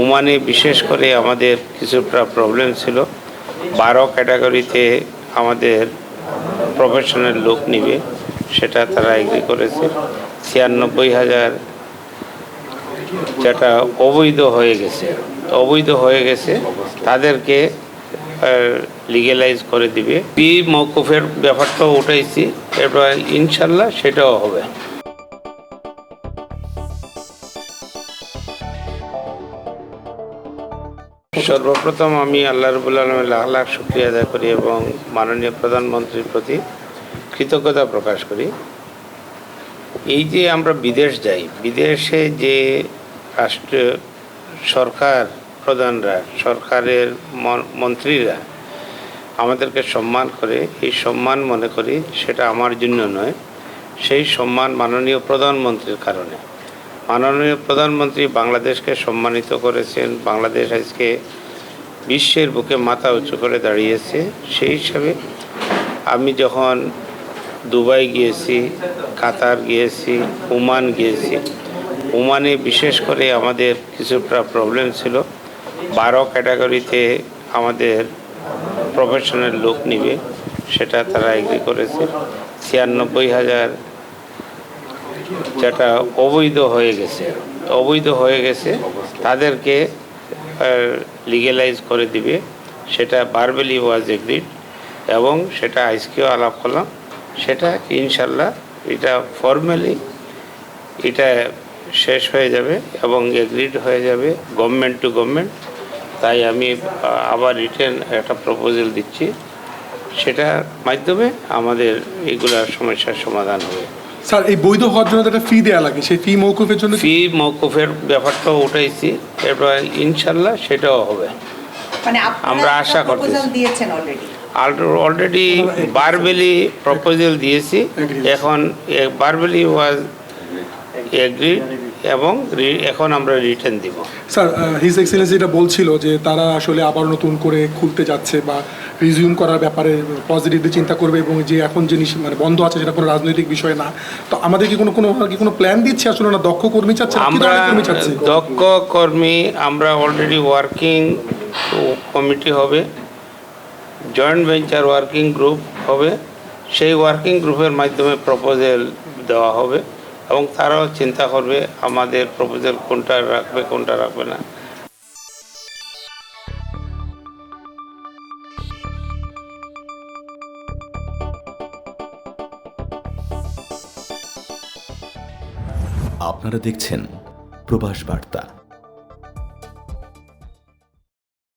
ওমানে বিশেষ করে আমাদের কিছুটা প্রবলেম ছিল। বারো ক্যাটাগরিতে আমাদের প্রফেশনাল লোক নিবে, সেটা তারা এগ্রি করেছে। ছিয়ানব্বই হাজার যেটা অবৈধ হয়ে গেছে। অবৈধ হয়ে গেছে, তাদেরকে লিগেলাইজ করে দিবে। বি মৌকুফের ব্যাপারটাও উঠাইছি এরপর ইনশাল্লাহ সেটাও হবে। সর্বপ্রথম আমি আল্লাহ রবুল আলমের লাখ লাখ শুক্রিয়া আদায় করি এবং মাননীয় প্রধানমন্ত্রীর প্রতি কৃতজ্ঞতা প্রকাশ করি। এই যে আমরা বিদেশ যাই, বিদেশে যে রাষ্ট্র সরকার প্রধানরা, সরকারের মন- মন্ত্রীরা আমাদেরকে সম্মান করে, এই সম্মান মনে করি, সেটা আমার জন্য নয়, সেই সম্মান মাননীয় প্রধানমন্ত্রীর কারণে। মাননীয় প্রধানমন্ত্রী বাংলাদেশকে সম্মানিত করেছেন। বাংলাদেশ আজকে বিশ্বের বুকে মাথা উঁচু করে দাঁড়িয়েছে। সেই হিসাবে আমি যখন দুবাই গিয়েছি, কাতার গিয়েছি, ওমান গিয়েছি, ওমানে বিশেষ করে আমাদের কিছুটা প্রবলেম ছিল। বারো ক্যাটাগরিতে আমাদের প্রফেশনাল লোক নিবে, সেটা তারা এগ্রি করেছে। ছিয়ানব্বই হাজার যেটা অবৈধ হয়ে গেছে। অবৈধ হয়ে গেছে, তাদেরকে লিগেলাইজ করে দিবে। সেটা বারবেলি ওয়াজ এগ্রিড এবং সেটা আজকেও আলাপ করলাম। সেটা ইনশাল্লাহ এটা ফর্মালি এটা শেষ হয়ে যাবে এবং এগ্রিড হয়ে যাবে গভর্নমেন্ট টু গভর্নমেন্ট তাই আমি আবার রিটার্ন একটা প্রপোজাল দিচ্ছি। সেটার মাধ্যমে আমাদের এগুলার সমস্যার সমাধান হবে। স্যার এই বৈধ হওয়ার জন্য তো একটা ফি দেওয়া লাগে। সেই ফি মৌকুফের জন্য ফি মৌকুফের ব্যাপারটাও উঠাইছি। এবার ইনশাল্লাহ সেটাও হবে। মানে আমরা আশা অলরেডি অলরেডি বারবেলি প্রপোজাল দিয়েছি। এখন বারবেলি ওয়াজ এগ্রিড এবং রি- এখন আমরা রিটার্ন দিব। স্যার হিজ এক্সেলেন্সি এটা বলছিল যে তারা আসলে আবার নতুন করে খুলতে যাচ্ছে বা রিজিউম করার ব্যাপারে পজিটিভলি চিন্তা করবে এবং যে এখন জিনিস মানে বন্ধ আছে সেটা কোনো রাজনৈতিক বিষয় না। তো আমাদের কি কোনো কোনো কি কোনো প্ল্যান দিচ্ছে আসলে না দক্ষ কর্মী চাচ্ছে আমরা দক্ষ কর্মী আমরা অলরেডি ওয়ার্কিং কমিটি হবে জয়েন্ট ভেঞ্চার ওয়ার্কিং গ্রুপ হবে সেই ওয়ার্কিং গ্রুপের মাধ্যমে প্রপোজাল দেওয়া হবে। এবং তারাও চিন্তা করবে আমাদের প্রপোজাল কোনটা রাখবে কোনটা রাখবে না। আপনারা দেখছেন প্রবাস বার্তা।